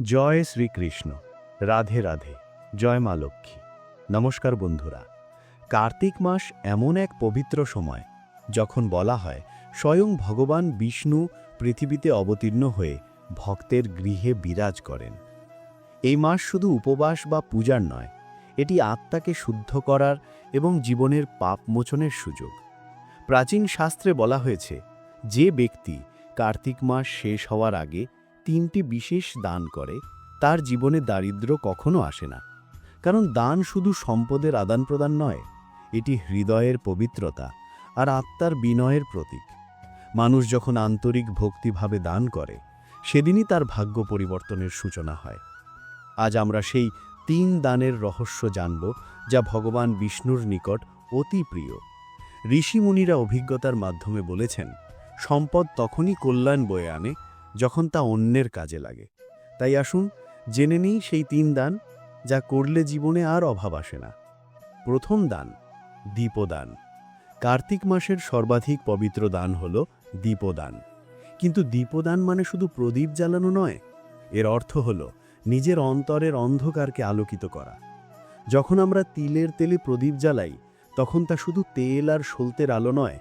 জয় শ্রীকৃষ্ণ। রাধে রাধে। জয় মা লক্ষ্মী। নমস্কার বন্ধুরা। কার্তিক মাস এমন এক পবিত্র সময়, যখন বলা হয়, স্বয়ং ভগবান বিষ্ণু পৃথিবীতে অবতীর্ণ হয়ে ভক্তের গৃহে বিরাজ করেন। এই মাস শুধু উপবাস বা পূজার নয়, এটি আত্মাকে শুদ্ধ করার এবং জীবনের পাপ মোচনের সুযোগ। প্রাচীন শাস্ত্রে বলা হয়েছে, যে ব্যক্তি কার্তিক মাস শেষ হওয়ার আগে তিনটি বিশেষ দান করে, তার জীবনে দারিদ্র্য কখনো আসে না। কারণ দান শুধু সম্পদের আদান প্রদান নয়, এটি হৃদয়ের পবিত্রতা আর আত্মার বিনয়ের প্রতীক। মানুষ যখন আন্তরিক ভক্তিভাবে দান করে, সেদিনই তার ভাগ্য পরিবর্তনের সূচনা হয়। আজ আমরা সেই তিন দানের রহস্য জানব, যা ভগবান বিষ্ণুর নিকট অতি প্রিয়। ঋষিমুনিরা অভিজ্ঞতার মাধ্যমে বলেছেন, সম্পদ তখনই কল্যাণ বয়ে আনে যখন তা অন্যের কাজে লাগে। তাই আসুন, জেনে নিই সেই তিন দান যা করলে জীবনে আর অভাব আসে না। প্রথম দান, দীপদান। কার্তিক মাসের সর্বাধিক পবিত্র দান হল দীপদান। কিন্তু দীপদান মানে শুধু প্রদীপ জ্বালানো নয়, এর অর্থ হল নিজের অন্তরের অন্ধকারকে আলোকিত করা। যখন আমরা তিলের তেলে প্রদীপ জ্বালাই, তখন তা শুধু তেল আর সলতের আলো নয়,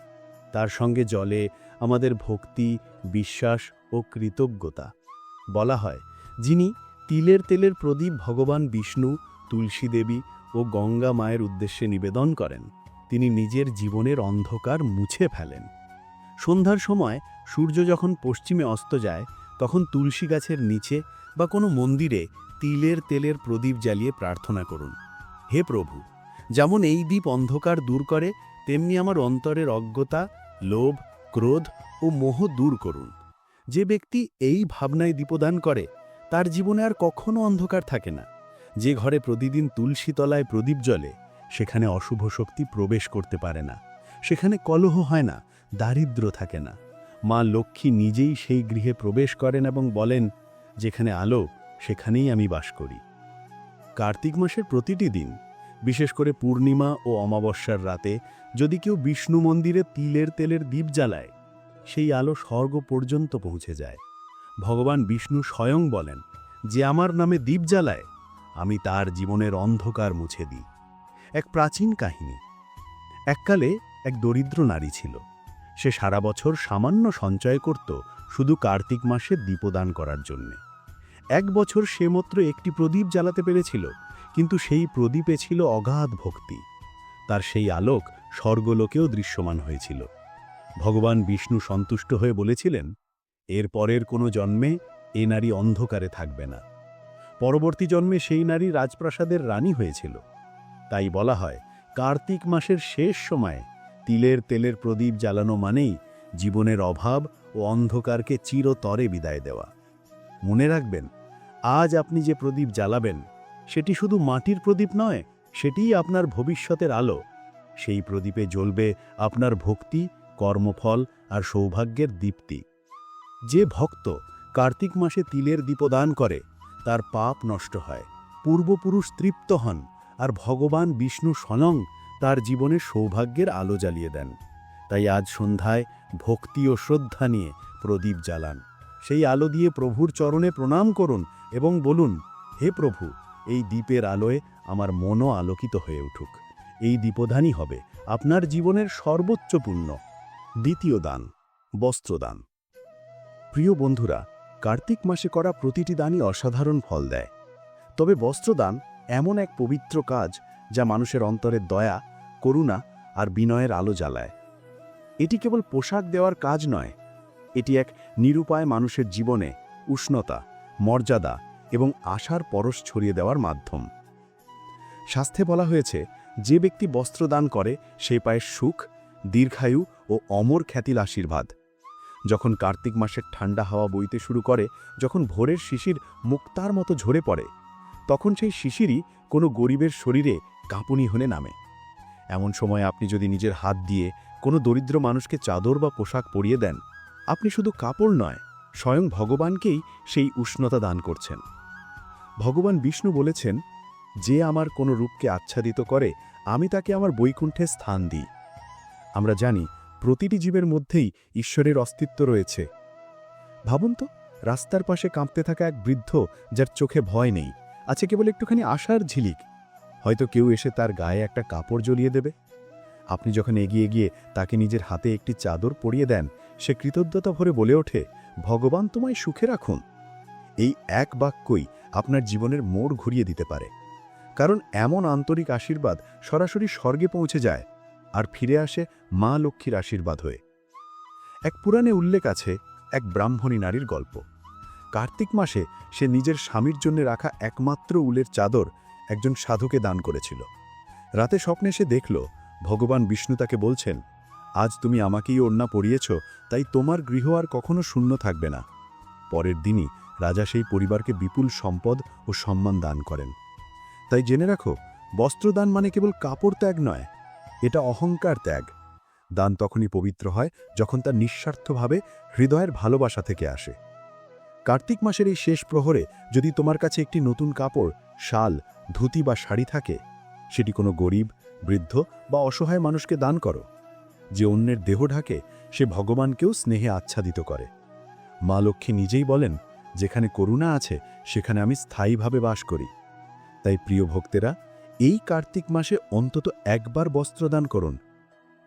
তার সঙ্গে জলে আমাদের ভক্তি, বিশ্বাস ও কৃতজ্ঞতা। বলা হয়, যিনি তিলের তেলের প্রদীপ ভগবান বিষ্ণু, তুলসী দেবী ও গঙ্গা মায়ের উদ্দেশ্যে নিবেদন করেন। তিনি নিজের জীবনের অন্ধকার মুছে ফেলেন। সন্ধ্যার সময় সূর্য যখন পশ্চিমে অস্ত যায়, তখন তুলসী গাছের নিচে বা কোনো মন্দিরে তিলের তেলের প্রদীপ জ্বালিয়ে প্রার্থনা করুন, হে প্রভু, যেমন এই দ্বীপ অন্ধকার দূর করে, তেমনি আমার অন্তরের অজ্ঞতা, লোভ, ক্রোধ ও মোহ দূর করুন। যে ব্যক্তি এই ভাবনায় দীপদান করে, তার জীবনে আর কখনো অন্ধকার থাকে না। যে ঘরে প্রতিদিন তুলসী তলায় প্রদীপ জ্বলে, সেখানে অশুভ শক্তি প্রবেশ করতে পারে না। সেখানে কলহ হয় না, দারিদ্র থাকে না। মা লক্ষ্মী নিজেই সেই গৃহে প্রবেশ করেন এবং বলেন, যেখানে আলো, সেখানেই আমি বাস করি। কার্তিক মাসের প্রতিটি দিন, বিশেষ করে পূর্ণিমা ও অমাবস্যার রাতে, যদি কেউ বিষ্ণু মন্দিরে তিলের তেলের দ্বীপ জ্বালায় সেই আলো স্বর্গ পর্যন্ত পৌঁছে যায়। ভগবান বিষ্ণু স্বয়ং বলেন, যে আমার নামে দ্বীপ জ্বালায়, আমি তার জীবনের অন্ধকার মুছে দিই। এক প্রাচীন কাহিনী। এককালে এক দরিদ্র নারী ছিল। সে সারা বছর সামান্য সঞ্চয় করত শুধু কার্তিক মাসে দীপদান করার জন্যে। এক বছর সে মাত্র একটি প্রদীপ জ্বালাতে পেরেছিল, কিন্তু সেই প্রদীপে ছিল অগাধ ভক্তি। তার সেই আলোক স্বর্গলোকেও দৃশ্যমান হয়েছিল। ভগবান বিষ্ণু সন্তুষ্ট হয়ে বলেছিলেন, এর পরের কোনো জন্মে এ নারী অন্ধকারে থাকবে না। পরবর্তী জন্মে সেই নারী রাজপ্রাসাদের রানী হয়েছিল। তাই বলা হয়, কার্তিক মাসের শেষ সময়ে তিলের তেলের প্রদীপ জ্বালানো মানেই জীবনের অভাব ও অন্ধকারকে চিরতরে বিদায় দেওয়া। মনে রাখবেন, আজ আপনি যে প্রদীপ জ্বালাবেন, সেটি শুধু মাটির প্রদীপ নয়, সেটিই আপনার ভবিষ্যতের আলো। সেই প্রদীপে জ্বলবে আপনার ভক্তি কর্মফল আর সৌভাগ্যের দীপ্তি। যে ভক্ত কার্তিক মাসে তিলের দীপদান করে, তার পাপ নষ্ট হয়। পূর্বপুরুষ তৃপ্ত হন আর ভগবান বিষ্ণু স্বয়ং তার জীবনে সৌভাগ্যের আলো জ্বালিয়ে দেন। তাই আজ সন্ধ্যায় ভক্তি ও শ্রদ্ধা নিয়ে প্রদীপ জ্বালান। সেই আলো দিয়ে প্রভুর চরণে প্রণাম করুন এবং বলুন, হে প্রভু, এই দ্বীপের আলোয় আমার মনও আলোকিত হয়ে উঠুক। এই দীপদানই হবে। আপনার জীবনের সর্বোচ্চ পুণ্য। দ্বিতীয় দান, বস্ত্রদান। প্রিয় বন্ধুরা, কার্তিক মাসে করা প্রতিটি দানই অসাধারণ ফল দেয়। তবে বস্ত্রদান এমন এক পবিত্র কাজ যা মানুষের অন্তরের দয়া, করুণা আর বিনয়ের আলো জ্বালায়। এটি কেবল পোশাক দেওয়ার কাজ নয়, এটি এক নিরুপায় মানুষের জীবনে উষ্ণতা, মর্যাদা এবং আশার পরশ ছড়িয়ে দেওয়ার মাধ্যম। শাস্ত্রে বলা হয়েছে, যে ব্যক্তি বস্ত্র দান করে, সে পায় সুখ, দীর্ঘায়ু ও অমর খ্যাতির আশীর্বাদ। যখন কার্তিক মাসের ঠান্ডা হাওয়া বইতে শুরু করে, যখন ভোরের শিশির মুক্তার মতো ঝরে পড়ে, তখন সেই শিশিরই কোনো গরিবের শরীরে কাঁপুনি হলে নামে। এমন সময় আপনি যদি নিজের হাত দিয়ে কোনো দরিদ্র মানুষকে চাদর বা পোশাক পরিয়ে দেন, আপনি শুধু কাপড় নয়, স্বয়ং ভগবানকেই সেই উষ্ণতা দান করছেন। ভগবান বিষ্ণু বলেছেন, যে আমার কোনো রূপকে আচ্ছাদিত করে, আমি তাকে আমার বৈকুণ্ঠে স্থান দিই। আমরা জানি প্রতিটি জীবের মধ্যেই ঈশ্বরের অস্তিত্ব রয়েছে। ভাবুন তো, রাস্তার পাশে কাঁপতে থাকা এক বৃদ্ধ যার চোখে ভয় নেই, আছে কেবল একটুখানি আশার ঝিলিক। হয়তো কেউ এসে তার গায়ে একটা কাপড় জ্বলিয়ে দেবে। আপনি যখন এগিয়ে গিয়ে তাকে নিজের হাতে একটি চাদর পরিয়ে দেন, সে কৃতজ্ঞতা ভরে বলে ওঠে, ভগবান তোমায় সুখে রাখুন। এই এক বাক্যই আপনার জীবনের মোড় ঘুরিয়ে দিতে পারে। কারণ এমন আন্তরিক আশীর্বাদ সরাসরি স্বর্গে পৌঁছে যায়। আর ফিরে আসে মা লক্ষ্মীর আশীর্বাদ হয়ে। এক পুরাণে উল্লেখ আছে এক ব্রাহ্মণী নারীর গল্প। কার্তিক মাসে সে নিজের স্বামীর জন্য রাখা একমাত্র উলের চাদর একজন সাধুকে দান করেছিল। রাতে স্বপ্নে সে দেখল, ভগবান বিষ্ণু তাকে বলছেন, আজ তুমি আমাকেই ওড়না পরিয়েছ, তাই তোমার গৃহ আর কখনো শূন্য থাকবে না। পরের দিনই রাজা সেই পরিবারকে বিপুল সম্পদ ও সম্মান দান করেন। তাই জেনে রাখো, বস্ত্রদান মানে কেবল কাপড় ত্যাগ নয় এটা অহংকার ত্যাগ। দান তখনই পবিত্র হয় যখন তা নিঃস্বার্থভাবে হৃদয়ের ভালোবাসা থেকে আসে। কার্তিক মাসের এই শেষ প্রহরে যদি তোমার কাছে একটি নতুন কাপড়, শাল, ধুতি বা শাড়ি থাকে, সেটি কোনো গরিব, বৃদ্ধ বা অসহায় মানুষকে দান করো। যে অন্যের দেহ ঢাকে, সে ভগবানকেও স্নেহে আচ্ছাদিত করে। মা লক্ষ্মী নিজেই বলেন, যেখানে করুণা আছে, সেখানে আমি স্থায়ীভাবে বাস করি। তাই প্রিয় ভক্তেরা এই কার্তিক মাসে অন্তত একবার বস্ত্রদান করুন।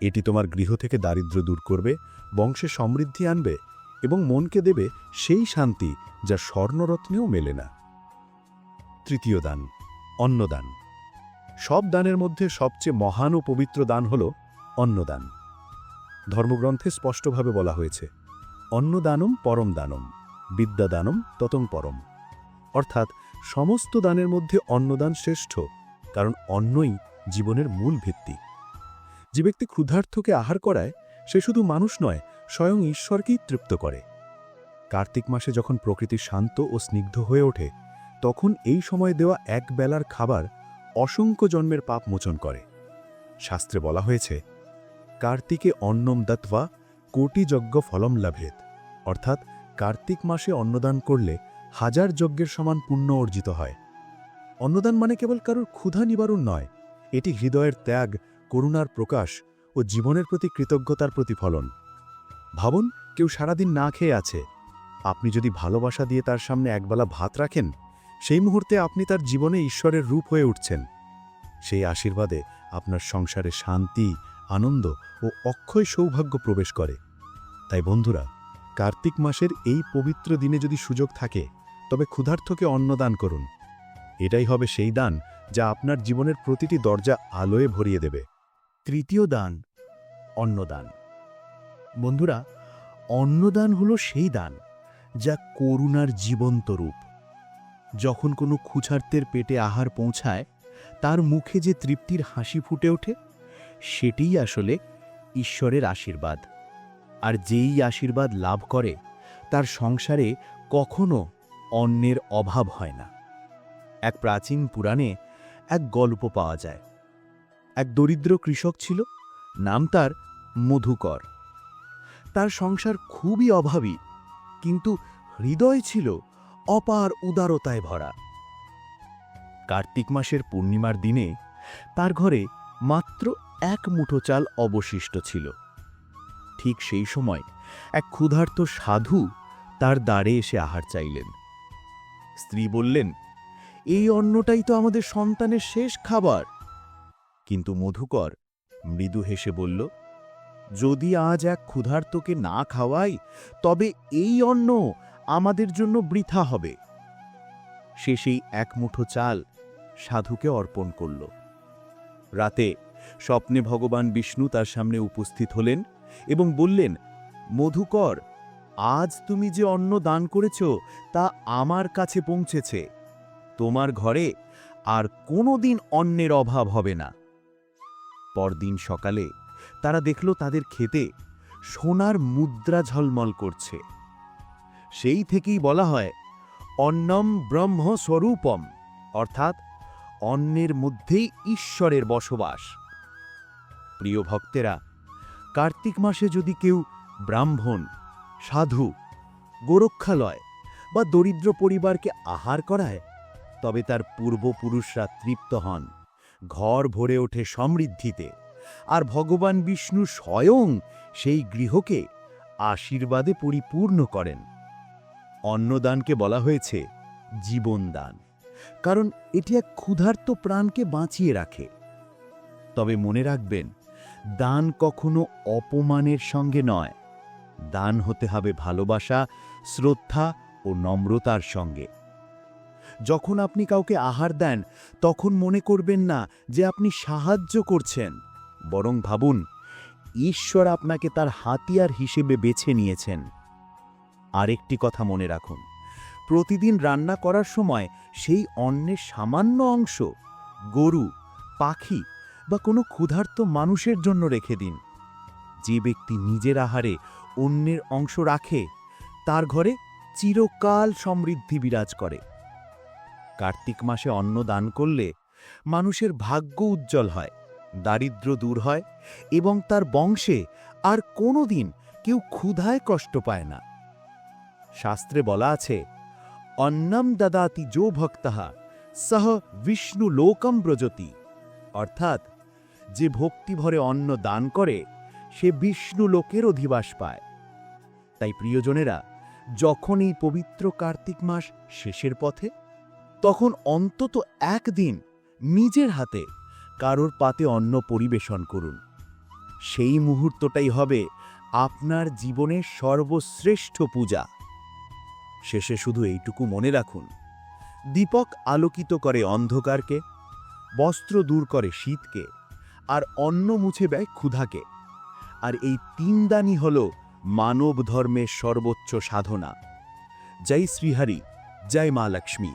এটি তোমার গৃহ থেকে দারিদ্র্য দূর করবে, বংশে সমৃদ্ধি আনবে এবং মনকে দেবে সেই শান্তি যা স্বর্ণরত্নেও মেলে না। তৃতীয় দান অন্নদান সব দানের মধ্যে সবচেয়ে মহান ও পবিত্র দান হল অন্নদান ধর্মগ্রন্থে স্পষ্টভাবে বলা হয়েছে অন্নদানম পরম দানম বিদ্যাদানম ততং পরম। অর্থাৎ সমস্ত দানের মধ্যে অন্নদান শ্রেষ্ঠ। কারণ অন্নই জীবনের মূল ভিত্তি। যে ব্যক্তি ক্ষুধার্থকে আহার করায়, সে শুধু মানুষ নয়, স্বয়ং ঈশ্বরকেই তৃপ্ত করে। কার্তিক মাসে যখন প্রকৃতি শান্ত ও স্নিগ্ধ হয়ে ওঠে, তখন এই সময় দেওয়া এক বেলার খাবার অসংখ্য জন্মের পাপ মোচন করে। শাস্ত্রে বলা হয়েছে, কার্তিকে অন্নম দত্বা কোটি যজ্ঞ ফলম লাভেত। অর্থাৎ কার্তিক মাসে অন্নদান করলে হাজার যজ্ঞের সমান পুণ্য অর্জিত হয়। অন্নদান মানে কেবল কারোর ক্ষুধা নিবারণ নয়, এটি হৃদয়ের ত্যাগ, করুণার প্রকাশ ও জীবনের প্রতি কৃতজ্ঞতার প্রতিফলন। ভাবুন, কেউ সারাদিন না খেয়ে আছে। আপনি যদি ভালোবাসা দিয়ে তার সামনে একবেলা ভাত রাখেন, সেই মুহূর্তে আপনি তার জীবনে ঈশ্বরের রূপ হয়ে উঠছেন। সেই আশীর্বাদে আপনার সংসারে শান্তি, আনন্দ ও অক্ষয় সৌভাগ্য প্রবেশ করে। তাই বন্ধুরা, কার্তিক মাসের এই পবিত্র দিনে যদি সুযোগ থাকে, তবে ক্ষুধার্থকে অন্নদান করুন। এটাই হবে সেই দান যা আপনার জীবনের প্রতিটি দরজা আলোয় ভরিয়ে দেবে। তৃতীয় দান, অন্নদান। বন্ধুরা, অন্নদান হলো সেই দান যা করুণার জীবন্ত রূপ। যখন কোনো ক্ষুছার্তের পেটে আহার পৌঁছায়, তার মুখে যে তৃপ্তির হাসি ফুটে ওঠে, সেটিই আসলে ঈশ্বরের আশীর্বাদ। আর যেই আশীর্বাদ লাভ করে, তার সংসারে কখনো অন্যের অভাব হয় না। এক প্রাচীন পুরাণে এক গল্প পাওয়া যায়। এক দরিদ্র কৃষক ছিল, নাম তার মধুকর। তার সংসার খুবই অভাবী, কিন্তু হৃদয় ছিল অপার উদারতায় ভরা। কার্তিক মাসের পূর্ণিমার দিনে তার ঘরে মাত্র এক মুঠো চাল অবশিষ্ট ছিল। ঠিক সেই সময় এক ক্ষুধার্ত সাধু তার দ্বারে এসে আহার চাইলেন। স্ত্রী বললেন এই অন্নটাই তো আমাদের সন্তানের শেষ খাবার। কিন্তু মধুকর মৃদু হেসে বলল, যদি আজ এক ক্ষুধার্তকে না খাওয়াই, তবে এই অন্ন আমাদের জন্য বৃথা হবে। সে সেই এক মুঠো চাল সাধুকে অর্পণ করল। রাতে স্বপ্নে ভগবান বিষ্ণু তার সামনে উপস্থিত হলেন এবং বললেন, মধুকর, আজ তুমি যে অন্ন দান করেছ, তা আমার কাছে পৌঁছেছে। তোমার ঘরে আর কোনো দিন অন্নের অভাব হবে না। পরদিন সকালে তারা দেখল তাদের খেতে সোনার মুদ্রা ঝলমল করছে। সেই থেকেই বলা হয় অন্নম ব্রহ্ম স্বরূপম, অর্থাৎ অন্নের মধ্যেই ঈশ্বরের বসবাস। প্রিয় ভক্তেরা, কার্তিক মাসে যদি কেউ ব্রাহ্মণ, সাধু, গোরক্ষালয় বা দরিদ্র পরিবারকে আহার করায় তবে তার পূর্বপুরুষরা তৃপ্ত হন। ঘর ভরে ওঠে সমৃদ্ধিতে। আর ভগবান বিষ্ণু স্বয়ং সেই গৃহকে আশীর্বাদে পরিপূর্ণ করেন। অন্নদানকে বলা হয়েছে জীবনদান, কারণ এটি এক ক্ষুধার্ত প্রাণকে বাঁচিয়ে রাখে। তবে মনে রাখবেন, দান কখনো অপমানের সঙ্গে নয়। দান হতে হবে ভালোবাসা, শ্রদ্ধা ও নম্রতার সঙ্গে। যখন আপনি কাউকে আহার দেন, তখন মনে করবেন না যে আপনি সাহায্য করছেন। বরং ভাবুন, ঈশ্বর আপনাকে তার হাতিয়ার হিসেবে বেছে নিয়েছেন। আরেকটি কথা মনে রাখুন, প্রতিদিন রান্না করার সময় সেই অন্নের সামান্য অংশ, গরু, পাখি বা কোনো ক্ষুধার্ত মানুষের জন্য রেখে দিন। যে ব্যক্তি নিজের আহারে অন্যের অংশ রাখে, তার ঘরে চিরকাল সমৃদ্ধি বিরাজ করে। কার্তিক মাসে অন্ন দান করলে মানুষের ভাগ্য উজ্জ্বল হয় দারিদ্র্য দূর হয় এবং তার বংশে আর কোনো দিন কেউ ক্ষুধায় কষ্ট পায় না। শাস্ত্রে বলা আছে, অন্নম দদাতি যো ভক্তাহা সহ বিষ্ণু লোকম ব্রজতি। অর্থাৎ, যে ভক্তিভরে অন্ন দান করে, সে বিষ্ণু লোকের অধিবাস পায়। তাই প্রিয়জনেরা যখন এই পবিত্র কার্তিক মাস শেষের পথে তখন অন্তত একদিন নিজের হাতে কারোর পাতে অন্ন পরিবেশন করুন। সেই মুহূর্তটাই হবে আপনার জীবনের সর্বশ্রেষ্ঠ পূজা। শেষে শুধু এইটুকু মনে রাখুন, দীপক আলোকিত করে অন্ধকারকে, বস্ত্র দূর করে শীতকে, আর অন্ন মুছে দেয় ক্ষুধাকে। আর এই তিন দানই হল মানব ধর্মের সর্বোচ্চ সাধনা। জয় শ্রীহারি, জয় মা লক্ষ্মী।